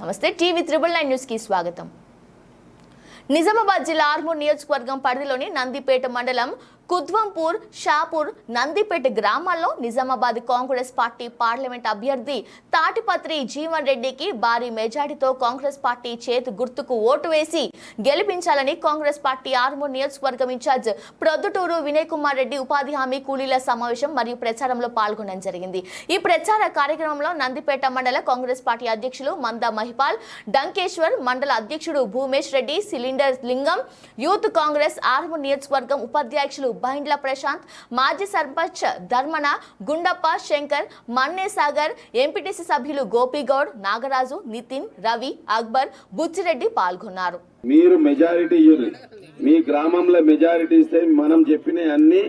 నమస్తే TV triple nine న్యూస్కి స్వాగతం. నిజామాబాద్ జిల్లా ఆర్మూర్ నియోజకవర్గం పరిధిలోని నందిపేట మండలం కుద్వంపూర్ షాపూర్ నందిపేట గ్రామాల్లో నిజామాబాద్ కాంగ్రెస్ పార్టీ పార్లమెంట్ అభ్యర్థి తాటిపత్రి జీవన్ రెడ్డికి భారీ మెజార్టీతో కాంగ్రెస్ పార్టీ చేతి గుర్తుకు ఓటు వేసి గెలిపించాలని కాంగ్రెస్ పార్టీ ఆర్మూర్ నియోజకవర్గం ఇన్ఛార్జ్ ప్రొద్దుటూరు వినయ్ కుమార్ రెడ్డి ఉపాధి హామీ కూలీల సమావేశం మరియు ప్రచారంలో పాల్గొనడం జరిగింది. ఈ ప్రచార కార్యక్రమంలో నందిపేట మండల కాంగ్రెస్ పార్టీ అధ్యక్షులు మంద మహిపాల్ డంకేశ్వర్ మండల అధ్యక్షుడు భూమేష్ రెడ్డి సిలిండర్ లింగం యూత్ కాంగ్రెస్ ఆర్మూర్ నియోజకవర్గం ఉపాధ్యక్షులు బైండ్ల ప్రశాంత్ మాజీ సర్పంచ్ ధర్మన గుండప్ప శంకర్ మన్నే సాగర్ ఎంపీటీసీ సభ్యులు గోపిగౌడ్ నాగరాజు నితిన్ రవి అక్బర్ బుచ్చిరెడ్డి పాల్గొన్నారు. మీరు మెజారిటీ మీ గ్రామంలో మెజారిటీ ఇస్తే మనం చెప్పిన అన్ని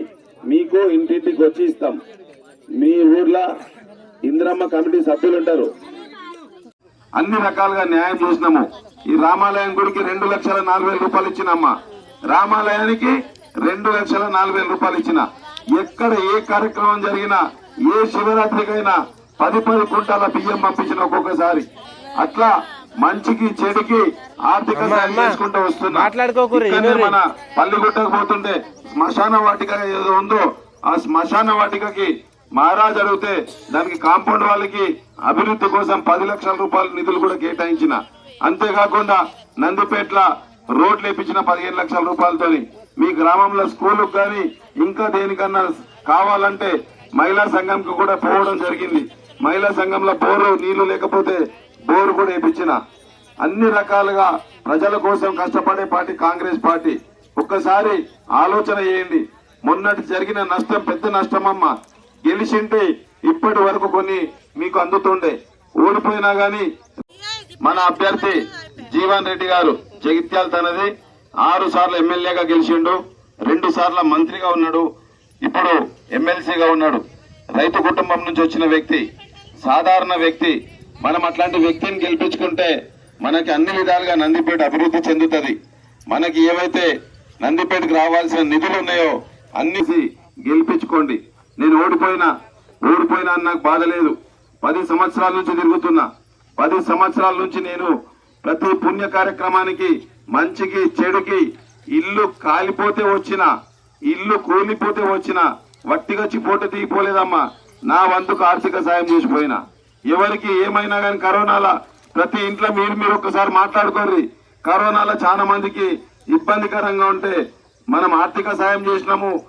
మీకు ఇంటింటికి వచ్చి ఇస్తాం. మీ ఊర్లో ఇందిరమ్మ కమిటీ సభ్యులు ఉంటారు. అన్ని రకాలుగా న్యాయం చూసినాము. ఈ రామాలయం గుడికి రెండు లక్షల నాలుగు వేల రూపాయలు ఇచ్చినమ్మా. రామాలయానికి రెండు లక్షల నాలుగు వేల రూపాయలు ఇచ్చిన. ఎక్కడ ఏ కార్యక్రమం జరిగినా ఏ శివరాత్రికైనా పది పది కుంటాల బియ్యం పంపించిన ఒక్కొక్కసారి. అట్లా మంచికి చెడుకి ఆర్థిక చేసుకుంటూ వస్తున్నా. మన పల్లిగుట్టకు పోతుంటే శ్మశాన వాటిక ఏదో ఉందో ఆ శ్మశాన వాటికకి మహారాజ్ అడిగితే దానికి కాంపౌండ్ వాళ్ళకి అభివృద్ధి కోసం పది లక్షల రూపాయల నిధులు కూడా కేటాయించిన. అంతేకాకుండా నందిపేట్ల రోడ్లు వేపించిన పదిహేను లక్షల రూపాయలతోని మీ గ్రామంలో స్కూలుకు కానీ ఇంకా దేనికన్నా కావాలంటే మహిళా సంఘంకి కూడా పోవడం జరిగింది. మహిళా సంఘంలో బోరు నీళ్ళు లేకపోతే బోరు కూడా వేయించిన అన్ని రకాలుగా ప్రజల కోసం కష్టపడే పార్టీ కాంగ్రెస్ పార్టీ. ఒక్కసారి ఆలోచన చేయండి. మొన్నటి జరిగిన నష్టం పెద్ద నష్టమమ్మ. గెలిచింటే ఇప్పటి వరకు కొన్ని మీకు అందుతుండే. ఓడిపోయినా గాని మన అభ్యర్థి జీవన్ రెడ్డి గారు జగిత్యాల తనది. ఆరు సార్లు ఎమ్మెల్యేగా గెలిచిండు రెండు సార్లు మంత్రిగా ఉన్నాడు ఇప్పుడు ఎమ్మెల్సీగా ఉన్నాడు. రైతు కుటుంబం నుంచి వచ్చిన వ్యక్తి సాధారణ వ్యక్తి మనం అట్లాంటి వ్యక్తిని గెలిపించుకుంటే మనకి అన్ని విధాలుగా నందిపేట అభివృద్ధి చెందుతుంది. మనకి ఏవైతే నందిపేటకు రావాల్సిన నిధులు ఉన్నాయో అన్ని గెలిపించుకోండి. నేను ఓడిపోయినా ఓడిపోయినా అని నాకు బాధ లేదు. పది సంవత్సరాల నుంచి తిరుగుతున్నా. పది సంవత్సరాల నుంచి నేను ప్రతి పుణ్య కార్యక్రమానికి మంచికి చెడుకి ఇల్లు కాలిపోతే వచ్చిన ఇల్లు కూలిపోతే వచ్చిన వట్టిగచ్చి పోట తీయపోలేదమ్మా. నా వంతుకు ఆర్థిక సాయం చేసిపోయినా. ఎవరికి ఏమైనా కానీ కరోనాలో ప్రతి ఇంట్లో మీరు మీరు ఒక్కసారి మాట్లాడుకోర్రి. కరోనాలో చాలా మందికి ఇబ్బందికరంగా ఉంటే మనం ఆర్థిక సాయం చేసినాము